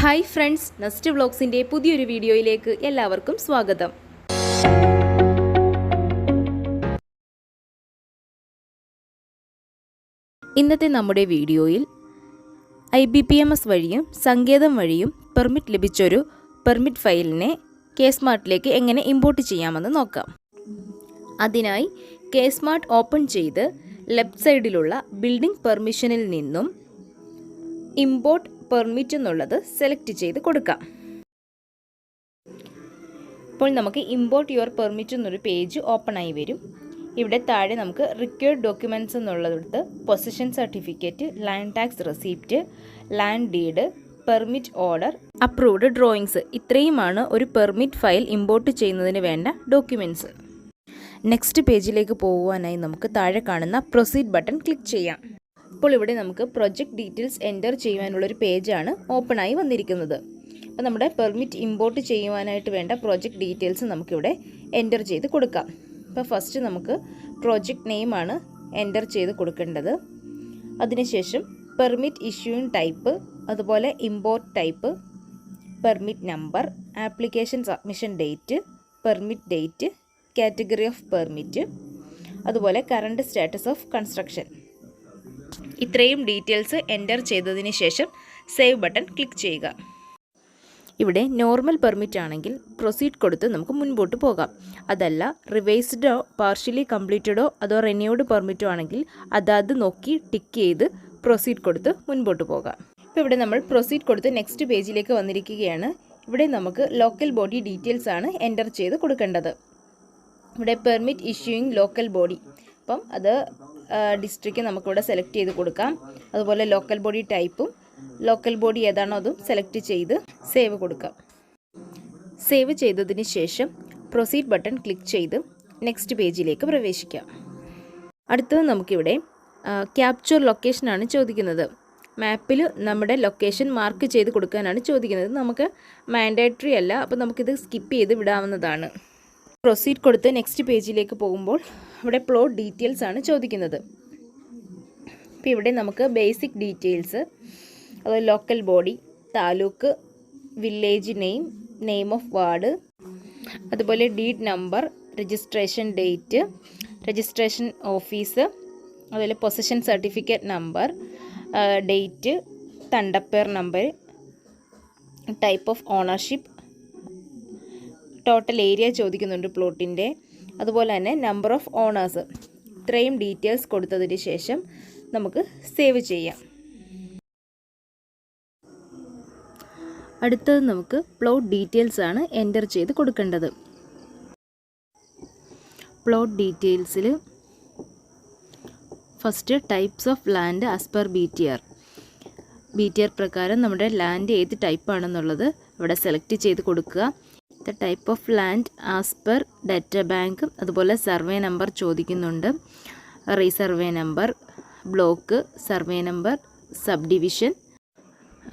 Hi friends nest വ്ളോഗ്സിന്റെ പുതിയൊരു വീഡിയോയിലേക്ക് എല്ലാവർക്കും സ്വാഗതം. ഇന്നത്തെ നമ്മുടെ വീഡിയോയിൽ I B P M S വഴിയും സങ്കേതം വഴിയും പെർമിറ്റ് ലഭിച്ചൊരു പെർമിറ്റ് ഫയലിനെ കെ സ്മാർട്ടിലേക്ക് എങ്ങനെ ഇമ്പോർട്ട് ചെയ്യാമെന്ന് നോക്കാം. അതിനായി കെ സ്മാർട്ട് ഓപ്പൺ ചെയ്ത് ലെഫ്റ്റ് സൈഡിലുള്ള ബിൽഡിംഗ് പെർമിഷനിൽ നിന്നും ഇമ്പോർട്ട് പെർമിറ്റ് എന്നുള്ളത് സെലക്ട് ചെയ്ത് കൊടുക്കാം. ഇപ്പോൾ നമുക്ക് ഇമ്പോർട്ട് യുവർ പെർമിറ്റ് എന്നൊരു പേജ് ഓപ്പൺ ആയി വരും. ഇവിടെ താഴെ നമുക്ക് required documents എന്നുള്ളതെടുത്ത് position certificate land tax receipt land deed permit order approved drawings ഇത്രയുമാണ് ഒരു പെർമിറ്റ് ഫയൽ ഇമ്പോർട്ട് ചെയ്യുന്നതിന് വേണ്ട ഡോക്യുമെന്റ്സ് നെക്സ്റ്റ് പേജിലേക്ക് പോകുവാനായി നമുക്ക് താഴെ കാണുന്ന പ്രൊസീഡ് ബട്ടൺ ക്ലിക്ക് ചെയ്യാം. ഇപ്പോൾ ഇവിടെ നമുക്ക് പ്രൊജക്റ്റ് ഡീറ്റെയിൽസ് എന്റർ ചെയ്യുവാനുള്ളൊരു പേജാണ് ഓപ്പണായി വന്നിരിക്കുന്നത്. അപ്പോൾ നമ്മുടെ പെർമിറ്റ് ഇമ്പോർട്ട് ചെയ്യുവാനായിട്ട് വേണ്ട പ്രൊജക്റ്റ് ഡീറ്റെയിൽസ് നമുക്കിവിടെ എന്റർ ചെയ്ത് കൊടുക്കാം. അപ്പോൾ ഫസ്റ്റ് നമുക്ക് പ്രോജക്റ്റ് നെയിമാണ് എന്റർ ചെയ്ത് കൊടുക്കേണ്ടത്. അതിനുശേഷം പെർമിറ്റ് ഇഷ്യൂയിങ് ടൈപ്പ് അതുപോലെ import type permit number application submission date permit date category of permit അതുപോലെ കറണ്ട് സ്റ്റാറ്റസ് ഓഫ് കൺസ്ട്രക്ഷൻ ഇത്രയും ഡീറ്റെയിൽസ് എന്റർ ചെയ്തതിന് ശേഷം സേവ് ബട്ടൺ ക്ലിക്ക് ചെയ്യുക. ഇവിടെ നോർമൽ പെർമിറ്റ് ആണെങ്കിൽ പ്രൊസീഡ് കൊടുത്ത് നമുക്ക് മുൻപോട്ട് പോകാം. അതല്ല റിവൈസ്ഡോ പാർഷ്യലി കംപ്ലീറ്റഡോ അതോ റെന്യൂഡ് പെർമിറ്റോ ആണെങ്കിൽ അതാത് നോക്കി ടിക്ക് ചെയ്ത് പ്രൊസീഡ് കൊടുത്ത് മുൻപോട്ട് പോകാം. ഇപ്പോൾ ഇവിടെ നമ്മൾ പ്രൊസീഡ് കൊടുത്ത് നെക്സ്റ്റ് പേജിലേക്ക് വന്നിരിക്കുകയാണ്. ഇവിടെ നമുക്ക് ലോക്കൽ ബോഡി ഡീറ്റെയിൽസ് ആണ് എന്റർ ചെയ്ത് കൊടുക്കേണ്ടത്. ഇവിടെ പെർമിറ്റ് ഇഷ്യൂയിങ് ലോക്കൽ ബോഡി. അപ്പം അത് ഡിസ്ട്രിക്റ്റ് നമുക്കിവിടെ സെലക്ട് ചെയ്ത് കൊടുക്കാം. അതുപോലെ ലോക്കൽ ബോഡി ടൈപ്പും ലോക്കൽ ബോഡി ഏതാണോ അതും സെലക്ട് ചെയ്ത് സേവ് കൊടുക്കാം. സേവ് ചെയ്തതിന് ശേഷം പ്രൊസീഡ് ബട്ടൺ ക്ലിക്ക് ചെയ്ത് നെക്സ്റ്റ് പേജിലേക്ക് പ്രവേശിക്കാം. അടുത്തത് നമുക്കിവിടെ ക്യാപ്ചർ ലൊക്കേഷനാണ് ചോദിക്കുന്നത്. മാപ്പിൽ നമ്മുടെ ലൊക്കേഷൻ മാർക്ക് ചെയ്ത് കൊടുക്കാനാണ് ചോദിക്കുന്നത്. നമുക്ക് മാൻഡേറ്ററി അല്ല അപ്പോൾ നമുക്കിത് സ്കിപ്പ് ചെയ്ത് വിടാവുന്നതാണ്. പ്രൊസീഡ് കൊടുത്ത് നെക്സ്റ്റ് പേജിലേക്ക് പോകുമ്പോൾ ഇവിടെ പ്ലോട്ട് ഡീറ്റെയിൽസ് ആണ് ചോദിക്കുന്നത്. അപ്പോൾ ഇവിടെ നമുക്ക് ബേസിക് ഡീറ്റെയിൽസ് അതുപോലെ local body taluk village name name of ward അതുപോലെ deed number registration date registration office അതുപോലെ possession certificate number date തണ്ടപ്പേർ number type of ownership total area ചോദിക്കുന്നുണ്ട് പ്ലോട്ടിന്റെ അതുപോലെ തന്നെ നമ്പർ ഓഫ് ഓണേഴ്സ് ഇത്രയും ഡീറ്റെയിൽസ് കൊടുത്തതിന് ശേഷം നമുക്ക് സേവ് ചെയ്യാം. അടുത്തത് നമുക്ക് പ്ലോട്ട് ഡീറ്റെയിൽസ് ആണ് എന്റർ ചെയ്ത് കൊടുക്കേണ്ടത്. Plot ഡീറ്റെയിൽസിൽ first types of land as per B T R B T R പ്രകാരം നമ്മുടെ ലാൻഡ് ഏത് ടൈപ്പാണെന്നുള്ളത് ഇവിടെ സെലക്ട് ചെയ്ത് കൊടുക്കുക. The type of land as per data bank അതുപോലെ സർവേ നമ്പർ ചോദിക്കുന്നുണ്ട്. Resurvey number block survey number sub division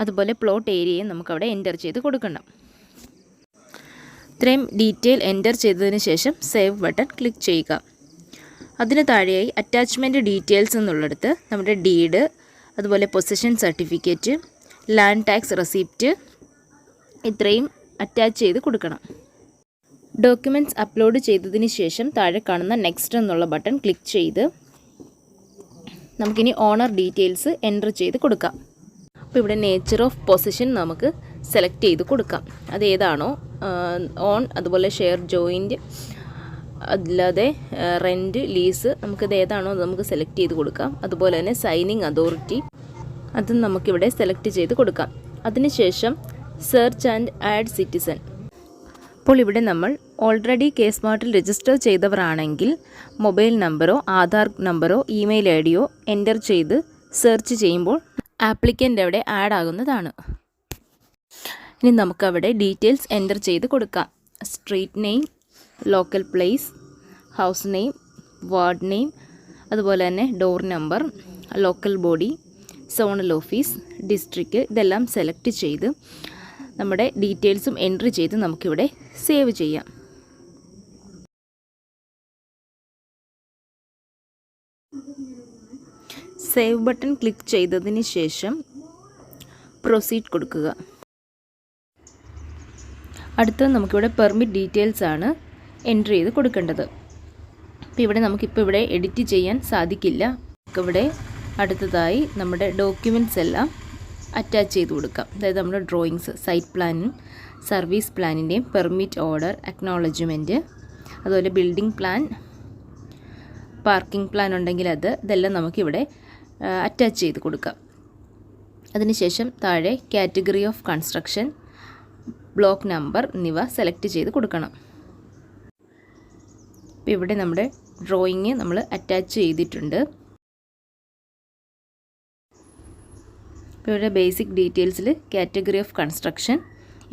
അതുപോലെ പ്ലോട്ട് ഏരിയയും നമുക്കവിടെ എന്റർ ചെയ്ത് കൊടുക്കണം. ഇത്രയും ഡീറ്റെയിൽ എന്റർ ചെയ്തതിന് ശേഷം സേവ് ബട്ടൺ ക്ലിക്ക് ചെയ്യുക. അതിന് താഴെയായി അറ്റാച്ച്മെന്റ് ഡീറ്റെയിൽസ് എന്നുള്ളിടത്ത് നമ്മുടെ ഡീഡ് അതുപോലെ position certificate land tax receipt ഇത്രയും അറ്റാച്ച് ചെയ്ത് കൊടുക്കണം. ഡോക്യുമെന്റ്സ് അപ്ലോഡ് ചെയ്തതിന് ശേഷം താഴെ കാണുന്ന നെക്സ്റ്റ് എന്നുള്ള ബട്ടൺ ക്ലിക്ക് ചെയ്ത് നമുക്കിനി ഓണർ ഡീറ്റെയിൽസ് എന്റർ ചെയ്ത് കൊടുക്കാം. അപ്പോൾ ഇവിടെ നേച്ചർ ഓഫ് പൊസിഷൻ നമുക്ക് സെലക്ട് ചെയ്ത് കൊടുക്കാം. അതേതാണോ ഓൺ അതുപോലെ ഷെയർ ജോയിന്റ് അല്ലാതെ റെന്റ് ലീസ് നമുക്കത് ഏതാണോ അത് നമുക്ക് സെലക്ട് ചെയ്ത് കൊടുക്കാം. അതുപോലെ തന്നെ സൈനിങ് അതോറിറ്റി അതും നമുക്കിവിടെ സെലക്ട് ചെയ്ത് കൊടുക്കാം. അതിനുശേഷം സെർച്ച് ആൻഡ് ആഡ് സിറ്റിസൺ. അപ്പോൾ ഇവിടെ നമ്മൾ ഓൾറെഡി കെ സ്മാർട്ടിൽ രജിസ്റ്റർ ചെയ്തവരാണെങ്കിൽ മൊബൈൽ നമ്പറോ ആധാർ നമ്പറോ ഇമെയിൽ ഐ ഡിയോ എന്റർ ചെയ്ത് സെർച്ച് ചെയ്യുമ്പോൾ ആപ്ലിക്കന്റ് അവിടെ ആഡ് ആകുന്നതാണ്. ഇനി നമുക്കവിടെ ഡീറ്റെയിൽസ് എന്റർ ചെയ്ത് കൊടുക്കാം. Street name local place house name ward name അതുപോലെ തന്നെ door number local body zonal office district ഇതെല്ലാം സെലക്ട് ചെയ്ത് നമ്മുടെ ഡീറ്റെയിൽസും എൻട്രി ചെയ്ത് നമുക്കിവിടെ സേവ് ചെയ്യാം. സേവ് ബട്ടൺ ക്ലിക്ക് ചെയ്തതിന് ശേഷം പ്രൊസീഡ് കൊടുക്കുക. അടുത്തത് നമുക്കിവിടെ പെർമിറ്റ് ഡീറ്റെയിൽസ് ആണ് എൻട്രി ചെയ്ത് കൊടുക്കേണ്ടത്. അപ്പോൾ ഇവിടെ നമുക്കിപ്പോൾ ഇവിടെ എഡിറ്റ് ചെയ്യാൻ സാധിക്കില്ല. നമുക്കിവിടെ അടുത്തതായി നമ്മുടെ ഡോക്യുമെന്റ്സ് എല്ലാം അറ്റാച്ച് ചെയ്ത് കൊടുക്കാം. അതായത് നമ്മുടെ ഡ്രോയിങ്സ് സൈറ്റ് പ്ലാനും സർവീസ് പ്ലാനിന്റെയും പെർമിറ്റ് ഓർഡർ അക്നോളജ്മെന്റ് അതുപോലെ ബിൽഡിംഗ് പ്ലാൻ പാർക്കിംഗ് പ്ലാൻ ഉണ്ടെങ്കിൽ അത് ഇതെല്ലാം നമുക്കിവിടെ അറ്റാച്ച് ചെയ്ത് കൊടുക്കാം. അതിനുശേഷം താഴെ category of construction block number എന്നിവ സെലക്ട് ചെയ്ത് കൊടുക്കണം. ഇപ്പോൾ ഇവിടെ നമ്മുടെ ഡ്രോയിങ് നമ്മൾ അറ്റാച്ച് ചെയ്തിട്ടുണ്ട്. ഇവിടെ ബേസിക് ഡീറ്റെയിൽസിൽ കാറ്റഗറി ഓഫ് കൺസ്ട്രക്ഷൻ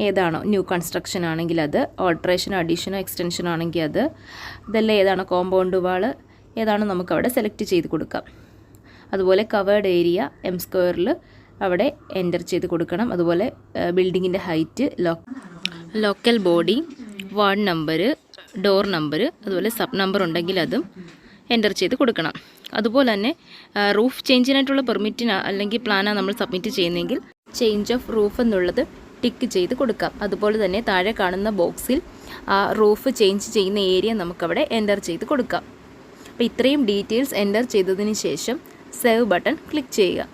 ഏതാണോ ന്യൂ കൺസ്ട്രക്ഷൻ ആണെങ്കിൽ അത് ഓൾട്രേഷനോ അഡീഷനോ എക്സ്റ്റൻഷനോ ആണെങ്കിൽ അത് ഇതെല്ലാം ഏതാണോ കോമ്പൗണ്ട് വാൾ ഏതാണോ നമുക്ക് അവിടെ സെലക്ട് ചെയ്ത് കൊടുക്കാം. അതുപോലെ കവേർഡ് ഏരിയ എം സ്ക്വയറിൽ അവിടെ എന്റർ ചെയ്ത് കൊടുക്കണം. അതുപോലെ ബിൽഡിങ്ങിന്റെ height local body ward number door number അതുപോലെ സബ് നമ്പർ ഉണ്ടെങ്കിൽ അതും എന്റർ ചെയ്ത് കൊടുക്കണം. അതുപോലെ തന്നെ റൂഫ് ചേഞ്ചിനായിട്ടുള്ള പെർമിറ്റിന് അല്ലെങ്കിൽ പ്ലാനാണ് നമ്മൾ സബ്മിറ്റ് ചെയ്യുന്നതെങ്കിൽ ചേഞ്ച് ഓഫ് റൂഫ് എന്നുള്ളത് ടിക്ക് ചെയ്ത് കൊടുക്കാം. അതുപോലെ തന്നെ താഴെ കാണുന്ന ബോക്സിൽ ആ റൂഫ് ചേഞ്ച് ചെയ്യുന്ന ഏരിയ നമുക്കവിടെ എന്റർ ചെയ്ത് കൊടുക്കാം. അപ്പോൾ ഇത്രയും ഡീറ്റെയിൽസ് എന്റർ ചെയ്തതിന് ശേഷം സേവ് ബട്ടൺ ക്ലിക്ക് ചെയ്യുക.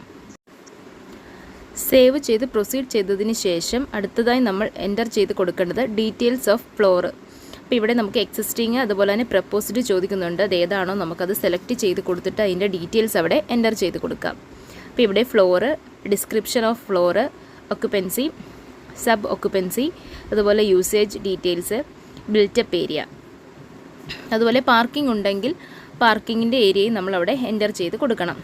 സേവ് ചെയ്ത് പ്രൊസീഡ് ചെയ്തതിന് ശേഷം അടുത്തതായി നമ്മൾ എന്റർ ചെയ്ത് കൊടുക്കേണ്ടത് ഡീറ്റെയിൽസ് ഓഫ് ഫ്ലോർ അപ്പോൾ ഇവിടെ നമുക്ക് എക്സിസ്റ്റിങ് അതുപോലെ തന്നെ പ്രപ്പോസിറ്റ് ചോദിക്കുന്നുണ്ട്. അത് ഏതാണോ നമുക്കത് സെലക്ട് ചെയ്ത് കൊടുത്തിട്ട് അതിന്റെ ഡീറ്റെയിൽസ് അവിടെ എന്റർ ചെയ്ത് കൊടുക്കാം. അപ്പോൾ ഇവിടെ floor description of floor occupancy sub occupancy അതുപോലെ യൂസേജ് ഡീറ്റെയിൽസ് ബിൽറ്റപ്പ് ഏരിയ അതുപോലെ പാർക്കിംഗ് ഉണ്ടെങ്കിൽ പാർക്കിങ്ങിന്റെ ഏരിയയും നമ്മളവിടെ എന്റർ ചെയ്ത് കൊടുക്കണം.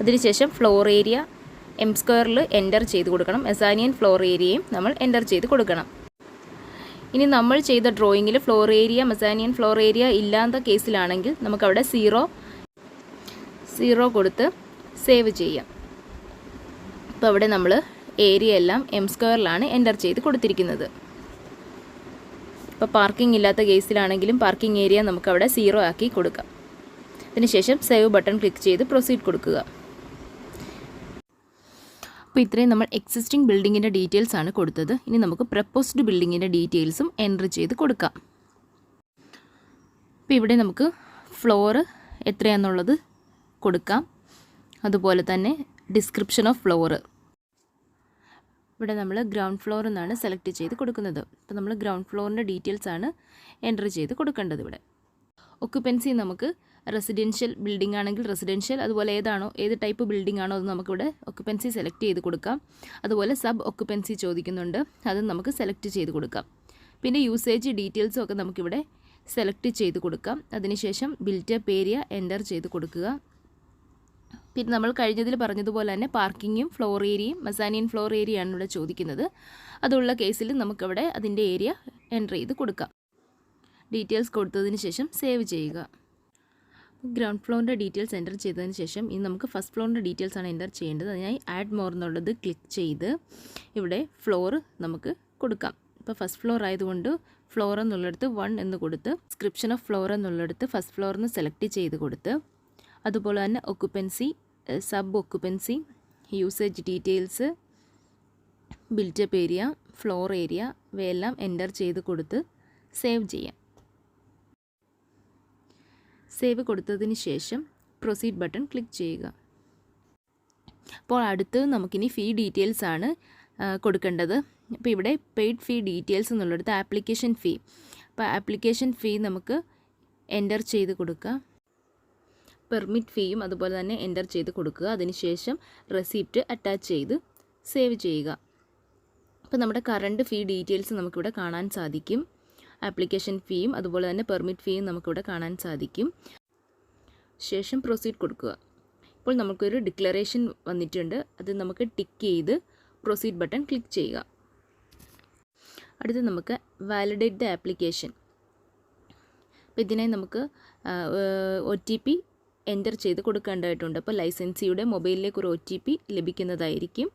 അതിനുശേഷം ഫ്ലോർ ഏരിയ എം സ്ക്വയറിൽ എന്റർ ചെയ്ത് കൊടുക്കണം. എസാനിയൻ ഫ്ലോർ ഏരിയയും നമ്മൾ എന്റർ ചെയ്ത് കൊടുക്കണം. ഇനി നമ്മൾ ചെയ്ത ഡ്രോയിങ്ങിൽ floor area mezzanine floor area ഇല്ലാത്ത കേസിലാണെങ്കിൽ നമുക്കവിടെ സീറോ സീറോ കൊടുത്ത് സേവ് ചെയ്യാം. അപ്പോൾ അവിടെ നമ്മൾ ഏരിയ എല്ലാം എം സ്ക്വയറിലാണ് എന്റർ ചെയ്ത് കൊടുത്തിരിക്കുന്നത്. ഇപ്പോൾ പാർക്കിംഗ് ഇല്ലാത്ത കേസിലാണെങ്കിലും പാർക്കിംഗ് ഏരിയ നമുക്കവിടെ സീറോ ആക്കി കൊടുക്കാം. അതിനുശേഷം സേവ് ബട്ടൺ ക്ലിക്ക് ചെയ്ത് പ്രൊസീഡ് കൊടുക്കുക. അപ്പോൾ ഇത്രയും നമ്മൾ എക്സിസ്റ്റിംഗ് ബിൽഡിങ്ങിന്റെ ഡീറ്റെയിൽസ് ആണ് കൊടുത്തത്. ഇനി നമുക്ക് പ്രപ്പോസ്ഡ് ബിൽഡിങ്ങിന്റെ ഡീറ്റെയിൽസും എന്റർ ചെയ്ത് കൊടുക്കാം. അപ്പോൾ ഇവിടെ നമുക്ക് ഫ്ലോറ് എത്രയാണെന്നുള്ളത് കൊടുക്കാം. അതുപോലെ തന്നെ ഡിസ്ക്രിപ്ഷൻ ഓഫ് ഫ്ലോറ് ഇവിടെ നമ്മൾ ഗ്രൗണ്ട് ഫ്ലോർ എന്നാണ് സെലക്ട് ചെയ്ത് കൊടുക്കുന്നത്. അപ്പോൾ നമ്മൾ ഗ്രൗണ്ട് ഫ്ലോറിന്റെ ഡീറ്റെയിൽസ് ആണ് എന്റർ ചെയ്ത് കൊടുക്കേണ്ടത് ഇവിടെ. ഒക്യുപ്പൻസി നമുക്ക് റെസിഡൻഷ്യൽ ബിൽഡിംഗ് ആണെങ്കിൽ റെസിഡൻഷ്യൽ അതുപോലെ ഏതാണോ ഏത് ടൈപ്പ് ബിൽഡിംഗ് ആണോ അത് നമുക്കിവിടെ ഒക്യുപ്പൻസി സെലക്ട് ചെയ്ത് കൊടുക്കാം. അതുപോലെ സബ് ഒക്യുപ്പൻസി ചോദിക്കുന്നുണ്ട് അത് നമുക്ക് സെലക്ട് ചെയ്ത് കൊടുക്കാം. പിന്നെ യൂസേജ് ഡീറ്റെയിൽസും ഒക്കെ നമുക്കിവിടെ സെലക്ട് ചെയ്ത് കൊടുക്കാം. അതിനുശേഷം ബിൽറ്റപ്പ് ഏരിയ എന്റർ ചെയ്ത് കൊടുക്കുക. പിന്നെ നമ്മൾ കഴിഞ്ഞതിൽ പറഞ്ഞതുപോലെ തന്നെ പാർക്കിങ്ങും ഫ്ലോർ ഏരിയയും മസാനിയൻ ഫ്ലോർ ഏരിയയാണ് ഇവിടെ ചോദിക്കുന്നത്. അതുള്ള കേസിൽ നമുക്കവിടെ അതിന്റെ ഏരിയ എന്റർ ചെയ്ത് കൊടുക്കാം. ഡീറ്റെയിൽസ് കൊടുത്തതിന് ശേഷം സേവ് ചെയ്യുക. ഗ്രൗണ്ട് ഫ്ലോറിന്റെ ഡീറ്റെയിൽസ് എന്റർ ചെയ്തതിന് ശേഷം ഇനി നമുക്ക് ഫസ്റ്റ് ഫ്ലോറിന്റെ ഡീറ്റെയിൽസ് ആണ് എന്റർ ചെയ്യേണ്ടത്. അതിനായി ആഡ് മോർ എന്നുള്ളത് ക്ലിക്ക് ചെയ്ത് ഇവിടെ ഫ്ലോർ നമുക്ക് കൊടുക്കാം. ഇപ്പോൾ ഫസ്റ്റ് ഫ്ലോർ ആയതുകൊണ്ട് ഫ്ലോർ എന്നുള്ളിടത്ത് വൺ എന്ന് കൊടുത്ത് സ്ക്രിപ്ഷൻ ഓഫ് ഫ്ലോർ എന്നുള്ളിടത്ത് ഫസ്റ്റ് ഫ്ലോർ എന്ന് സെലക്ട് ചെയ്ത് കൊടുത്ത് അതുപോലെ തന്നെ occupancy sub occupancy usage details built-up area floor area ഇവയെല്ലാം എന്റർ ചെയ്ത് കൊടുത്ത് സേവ് ചെയ്യാം. സേവ് കൊടുത്തതിന് ശേഷം പ്രൊസീഡ് ബട്ടൺ ക്ലിക്ക് ചെയ്യുക. അപ്പോൾ അടുത്ത് നമുക്കിനി ഫീ ഡീറ്റെയിൽസ് ആണ് കൊടുക്കേണ്ടത്. അപ്പോൾ ഇവിടെ പെയ്ഡ് ഫീ ഡീറ്റെയിൽസ് എന്നുള്ളിടത്ത് ആപ്ലിക്കേഷൻ ഫീ അപ്പോൾ ആപ്ലിക്കേഷൻ ഫീ നമുക്ക് എന്റർ ചെയ്ത് കൊടുക്കുക. പെർമിറ്റ് ഫീയും അതുപോലെ തന്നെ എന്റർ ചെയ്ത് കൊടുക്കുക. അതിനുശേഷം റെസിപ്റ്റ് അറ്റാച്ച് ചെയ്ത് സേവ് ചെയ്യുക. അപ്പോൾ നമ്മുടെ കറണ്ട് ഫീ ഡീറ്റെയിൽസ് നമുക്കിവിടെ കാണാൻ സാധിക്കും. ആപ്ലിക്കേഷൻ ഫീയും അതുപോലെ തന്നെ പെർമിറ്റ് ഫീയും നമുക്കിവിടെ കാണാൻ സാധിക്കും. ശേഷം പ്രൊസീഡ് കൊടുക്കുക. ഇപ്പോൾ നമുക്കൊരു ഡിക്ലറേഷൻ വന്നിട്ടുണ്ട്. അത് നമുക്ക് ടിക്ക് ചെയ്ത് പ്രൊസീഡ് ബട്ടൺ ക്ലിക്ക് ചെയ്യുക. അടുത്ത് നമുക്ക് വാലിഡേറ്റ് ദ ആപ്ലിക്കേഷൻ. അപ്പോൾ ഇതിനായി നമുക്ക് ഒ ടി പി എന്റർ ചെയ്ത് കൊടുക്കേണ്ടതായിട്ടുണ്ട്. അപ്പോൾ ലൈസൻസിയുടെ മൊബൈലിലേക്ക് ഒരു ഒ ടി പി ലഭിക്കുന്നതായിരിക്കും.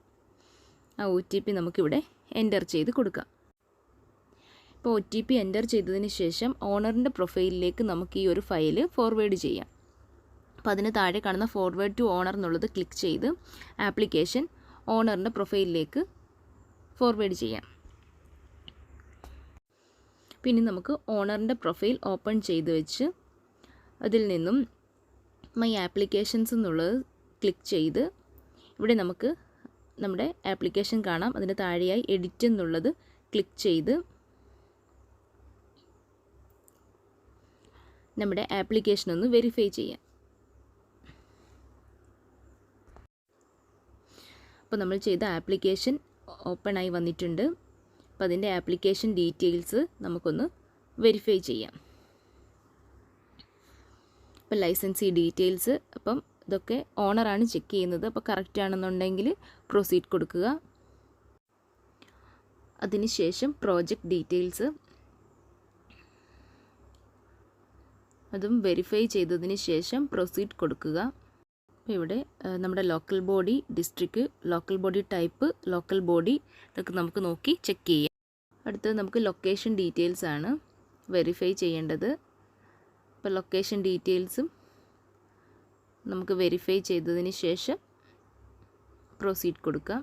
ആ ഒ ടി പി നമുക്കിവിടെ എന്റർ ചെയ്ത് കൊടുക്കാം. ഇപ്പോൾ ഒ ടി പി എന്റർ ചെയ്തതിന് ശേഷം ഓണറിന്റെ പ്രൊഫൈലിലേക്ക് നമുക്ക് ഈ ഒരു ഫയൽ ഫോർവേഡ് ചെയ്യാം. അപ്പോൾ അതിന് താഴെ കാണുന്ന ഫോർവേഡ് ടു ഓണർ എന്നുള്ളത് ക്ലിക്ക് ചെയ്ത് ആപ്ലിക്കേഷൻ ഓണറിന്റെ പ്രൊഫൈലിലേക്ക് ഫോർവേഡ് ചെയ്യാം. പിന്നെ നമുക്ക് ഓണറിന്റെ പ്രൊഫൈൽ ഓപ്പൺ ചെയ്ത് വെച്ച് അതിൽ നിന്നും മൈ ആപ്ലിക്കേഷൻസ് എന്നുള്ളത് ക്ലിക്ക് ചെയ്ത് ഇവിടെ നമുക്ക് നമ്മുടെ ആപ്ലിക്കേഷൻ കാണാം. അതിന് താഴെയായി എഡിറ്റ് എന്നുള്ളത് ക്ലിക്ക് ചെയ്ത് നമ്മുടെ ആപ്ലിക്കേഷൻ ഒന്ന് വെരിഫൈ ചെയ്യാം. അപ്പോൾ നമ്മൾ ചെയ്ത ആപ്ലിക്കേഷൻ ഓപ്പൺ ആയി വന്നിട്ടുണ്ട്. അപ്പോൾ അതിന്റെ ആപ്ലിക്കേഷൻ ഡീറ്റെയിൽസ് നമുക്കൊന്ന് വെരിഫൈ ചെയ്യാം. അപ്പോൾ ലൈസൻസി ഡീറ്റെയിൽസ് അപ്പം ഇതൊക്കെ ഓണറാണ് ചെക്ക് ചെയ്യുന്നത്. അപ്പോൾ കറക്റ്റ് ആണെന്നുണ്ടെങ്കിൽ പ്രൊസീഡ് കൊടുക്കുക. അതിനുശേഷം പ്രോജക്റ്റ് ഡീറ്റെയിൽസ് അതും വെരിഫൈ ചെയ്തതിന് ശേഷം പ്രൊസീഡ് കൊടുക്കുക. അപ്പോൾ ഇവിടെ നമ്മുടെ local body district local body type local body ഇതൊക്കെ നമുക്ക് നോക്കി ചെക്ക് ചെയ്യാം. അടുത്തത് നമുക്ക് ലൊക്കേഷൻ ഡീറ്റെയിൽസ് ആണ് വെരിഫൈ ചെയ്യേണ്ടത്. അപ്പോൾ ലൊക്കേഷൻ ഡീറ്റെയിൽസും നമുക്ക് വെരിഫൈ ചെയ്തതിന് ശേഷം പ്രൊസീഡ് കൊടുക്കാം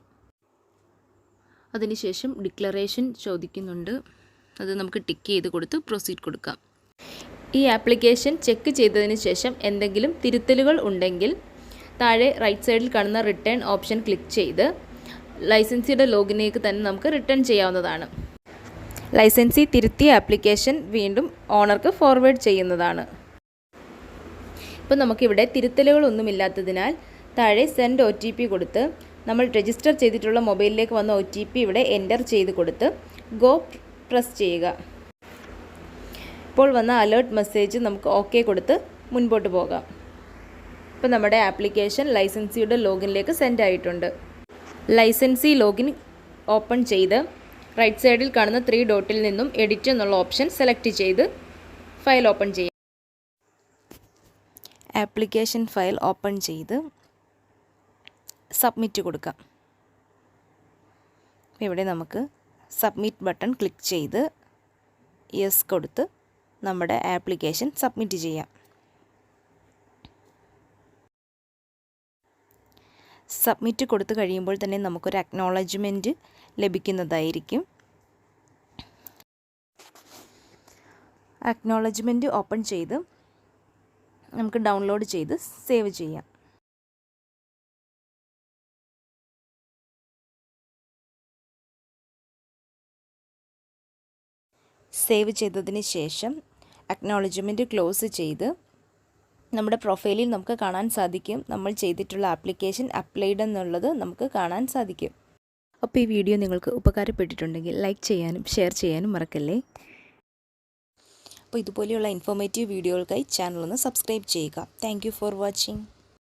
അതിനുശേഷം ഡിക്ലറേഷൻ ചോദിക്കുന്നുണ്ട്. അത് നമുക്ക് ടിക്ക് ചെയ്ത് കൊടുത്ത് പ്രൊസീഡ് കൊടുക്കാം. ഈ ആപ്ലിക്കേഷൻ ചെക്ക് ചെയ്തതിന് ശേഷം എന്തെങ്കിലും തിരുത്തലുകൾ ഉണ്ടെങ്കിൽ താഴെ റൈറ്റ് സൈഡിൽ കാണുന്ന റിട്ടേൺ ഓപ്ഷൻ ക്ലിക്ക് ചെയ്ത് ലൈസൻസിയുടെ ലോഗിനേക്ക് തന്നെ നമുക്ക് റിട്ടേൺ ചെയ്യാവുന്നതാണ്. ലൈസൻസി തിരുത്തിയ ആപ്ലിക്കേഷൻ വീണ്ടും ഓണർക്ക് ഫോർവേഡ് ചെയ്യുന്നതാണ്. ഇപ്പോൾ നമുക്കിവിടെ തിരുത്തലുകളൊന്നുമില്ലാത്തതിനാൽ താഴെ സെൻഡ് ഒ ടി പി കൊടുത്ത് നമ്മൾ രജിസ്റ്റർ ചെയ്തിട്ടുള്ള മൊബൈലിലേക്ക് വന്ന ഒ ടി പി ഇവിടെ എന്റർ ചെയ്ത് കൊടുത്ത് ഗോ പ്രസ് ചെയ്യുക. ഇപ്പോൾ വന്ന അലേർട്ട് മെസ്സേജ് നമുക്ക് ഓക്കെ കൊടുത്ത് മുൻപോട്ട് പോകാം. ഇപ്പോൾ നമ്മുടെ ആപ്ലിക്കേഷൻ ലൈസൻസിയുടെ ലോഗിനിലേക്ക് സെൻഡ് ആയിട്ടുണ്ട്. ലൈസൻസി ലോഗിൻ ഓപ്പൺ ചെയ്ത് റൈറ്റ് സൈഡിൽ കാണുന്ന ത്രീ ഡോട്ടിൽ നിന്നും എഡിറ്റ് എന്നുള്ള ഓപ്ഷൻ സെലക്ട് ചെയ്ത് ഫയൽ ഓപ്പൺ ചെയ്യാം. ആപ്ലിക്കേഷൻ ഫയൽ ഓപ്പൺ ചെയ്ത് സബ്മിറ്റ് കൊടുക്കാം. ഇവിടെ നമുക്ക് സബ്മിറ്റ് ബട്ടൺ ക്ലിക്ക് ചെയ്ത് യെസ് കൊടുത്ത് നമ്മുടെ ആപ്ലിക്കേഷൻ സബ്മിറ്റ് ചെയ്യാം. സബ്മിറ്റ് കൊടുത്തു കഴിയുമ്പോൾ തന്നെ നമുക്കൊരു അക്നോളജ്മെന്റ് ലഭിക്കുന്നതായിരിക്കും. അക്നോളജ്മെന്റ് ഓപ്പൺ ചെയ്ത് നമുക്ക് ഡൗൺലോഡ് ചെയ്ത് സേവ് ചെയ്യാം. സേവ് ചെയ്തതിന് ശേഷം അക്നോളജ്മെന്റ് ക്ലോസ് ചെയ്ത് നമ്മുടെ പ്രൊഫൈലിൽ നമുക്ക് കാണാൻ സാധിക്കും. നമ്മൾ ചെയ്തിട്ടുള്ള ആപ്ലിക്കേഷൻ അപ്ലൈഡ് എന്നുള്ളത് നമുക്ക് കാണാൻ സാധിക്കും. അപ്പോൾ ഈ വീഡിയോ നിങ്ങൾക്ക് ഉപകാരപ്പെട്ടിട്ടുണ്ടെങ്കിൽ ലൈക്ക് ചെയ്യാനും ഷെയർ ചെയ്യാനും മറക്കല്ലേ? അപ്പോൾ ഇതുപോലെയുള്ള ഇൻഫോർമേറ്റീവ് വീഡിയോകൾക്കായി ചാനൽ ഒന്ന് സബ്സ്ക്രൈബ് ചെയ്യുക. Thank for watching